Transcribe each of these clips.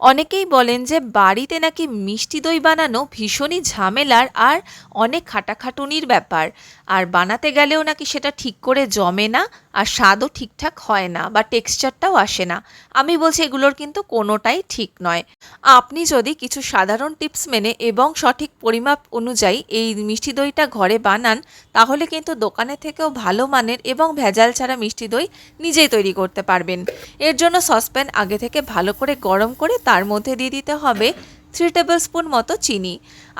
অনেকেই বলেন যে বাড়িতে নাকি মিষ্টি দই বানানো ভীষণই ঝামেলার আর অনেক খাটাখাটুনির ব্যাপার। আর বানাতে গেলেও নাকি সেটা ঠিক করে জমে না আর স্বাদও ঠিকঠাক হয় না বা টেক্সচারটাও আসে না। আমি বলছি এগুলোর কিন্তু কোনোটাই ঠিক নয়। আপনি যদি কিছু সাধারণ টিপস মেনে এবং সঠিক পরিমাপ অনুযায়ী এই মিষ্টি দইটা ঘরে বানান, তাহলে কিন্তু দোকানে থেকেও ভালো মানের এবং ভেজাল ছাড়া মিষ্টি দই নিজেই তৈরি করতে পারবেন। এর জন্য সসপ্যান আগে থেকে ভালো করে গরম করে তার মধ্যে দিয়ে দিতে হবে থ্রি টেবিল স্পুন মতো চিনি।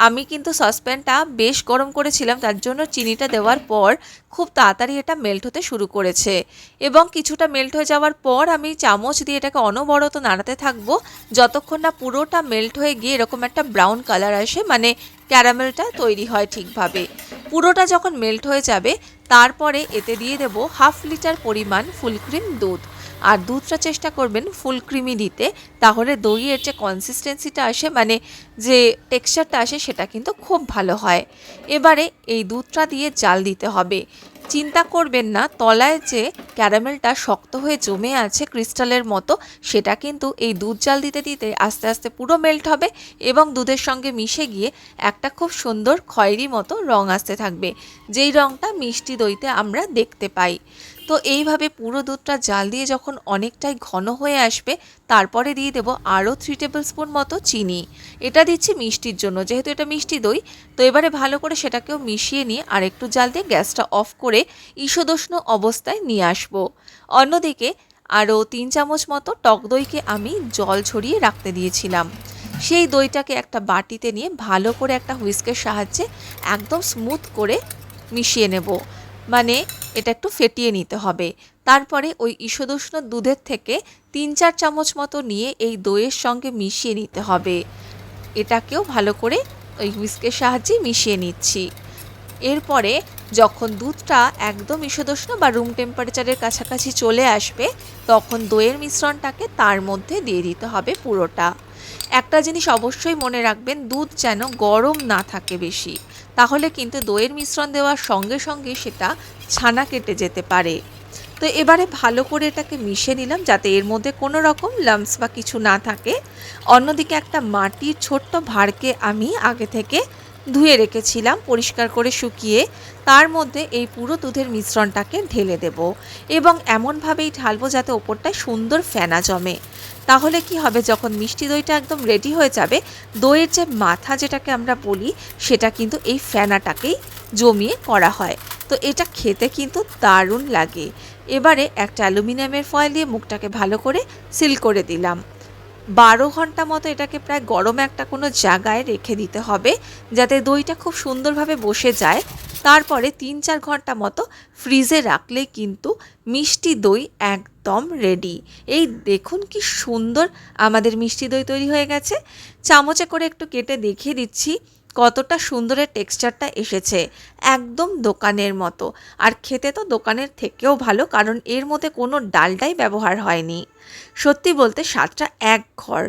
আমি কিন্তু সসপ্যানটা বেশ গরম করেছিলাম, তার জন্য চিনিটা দেওয়ার পর খুব তাড়াতাড়ি এটা মেল্ট হতে শুরু করেছে। এবং কিছুটা মেল্ট হয়ে যাওয়ার পর আমি চামচ দিয়ে এটাকে অনবরত নাড়াতে থাকব। যতক্ষণ না পুরোটা মেল্ট হয়ে গিয়ে এরকম একটা ব্রাউন কালার আসে মানে ক্যারামেলটা তৈরি হয় ঠিকভাবে। পুরোটা যখন মেল্ট হয়ে যাবে, তারপরে এতে দিয়ে দেব হাফ লিটার পরিমাণ ফুল ক্রিম দুধ। আর দুধটা চেষ্টা করবেন ফুল ক্রিমি দিতে, তাহলে দইয়ের যে কনসিস্টেন্সিটা আসে মানে যে টেক্সচারটা আসে, সেটা কিন্তু খুব ভালো হয়। এবারে এই দুধটা দিয়ে জাল দিতে হবে। চিন্তা করবেন না, তলায় যে ক্যারামেলটা শক্ত হয়ে জমে আছে ক্রিস্টালের মতো, সেটা কিন্তু এই দুধ জাল দিতে দিতে আস্তে আস্তে পুরো মেল্ট হবে এবং দুধের সঙ্গে মিশে গিয়ে একটা খুব সুন্দর খয়েরি মতো রং আসতে থাকবে। যেই রংটা মিষ্টি দইতে আমরা দেখতে পাই। তো এইভাবে পুরো দুধটা জাল দিয়ে যখন অনেকটাই ঘন হয়ে আসবে, তারপরে দিয়ে দেবো আরও থ্রি টেবিল স্পুন মতো চিনি। এটা দিচ্ছি মিষ্টির জন্য, যেহেতু এটা মিষ্টি দই, তো এবারে ভালো করে সেটাকেও মিশিয়ে নিয়ে আর একটু জাল দিয়ে গ্যাসটা অফ করে ঈষদোষ্ণ অবস্থায় নিয়ে আসব। অন্যদিকে আরও তিন চামচ মতো টক দইকে আমি জল ছড়িয়ে রাখতে দিয়েছিলাম। সেই দইটাকে একটা বাটিতে নিয়ে ভালো করে একটা হুইস্কের সাহায্যে একদম স্মুথ করে মিশিয়ে নেব। মানে এটা একটু ফেটিয়ে নিতে হবে। তারপরে ওই ঈষদুষ্ণ দুধের থেকে তিন চার চামচ মতো নিয়ে এই দইয়ের সঙ্গে মিশিয়ে নিতে হবে। এটাকেও ভালো করে ওই হুইস্কের সাহায্যে মিশিয়ে নিচ্ছি। এরপরে যখন দুধটা একদম ঈষদোষ্ণ বা রুম টেম্পারেচারের কাছাকাছি চলে আসবে, তখন দইয়ের মিশ্রণটাকে তার মধ্যে দিয়ে দিতে হবে পুরোটা। একটা জিনিস অবশ্যই মনে রাখবেন, দুধ যেন গরম না থাকে বেশি। তাহলে কিন্তু দইয়ের মিশ্রণ দেওয়ার সঙ্গে সঙ্গে সেটা ছানা কেটে যেতে পারে। তো এবারে ভালো করে এটাকে মিশে নিলাম যাতে এর মধ্যে কোনো রকম লাম্পস বা কিছু না থাকে। অন্যদিকে একটা মাটির ছোট্ট ভাঁড়কে আমি আগে থেকে ধুয়ে রেখেছিলাম, পরিষ্কার করে শুকিয়ে তার মধ্যে এই পুরো দুধের মিশ্রণটাকে ঢেলে দেব এবং এমনভাবেই ঢালবো যাতে ওপরটায় সুন্দর ফেনা জমে। তাহলে কি হবে, যখন মিষ্টি দইটা একদম রেডি হয়ে যাবে, দইয়ের যে মাথা যেটাকে আমরা বলি, সেটা কিন্তু এই ফেনাটাকেই জমিয়ে করা হয়। তো এটা খেতে কিন্তু দারুণ লাগে। এবারে একটা অ্যালুমিনিয়ামের ফয়েল দিয়ে মুখটাকে ভালো করে সিল করে দিলাম। বারো ঘণ্টা মতো এটাকে প্রায় গরমে একটা কোনো জায়গায় রেখে দিতে হবে, যাতে দইটা খুব সুন্দরভাবে বসে যায়। তারপরে তিন চার ঘণ্টা মতো ফ্রিজে রাখলে কিন্তু মিষ্টি দই একদম রেডি এই দেখুন কি সুন্দর আমাদের মিষ্টি দই তৈরি হয়ে গেছে। চামচে করে একটু কেটে দেখিয়ে দিচ্ছি। কতটা সুন্দরের টেক্সচারটা এসেছে, একদম দোকানের মতো। আর খেতে তো দোকানের থেকেও ভালো, কারণ এর মধ্যে কোনো ডালটাই ব্যবহার হয়নি। সত্যি বলতে স্বাদটা এক ঘর।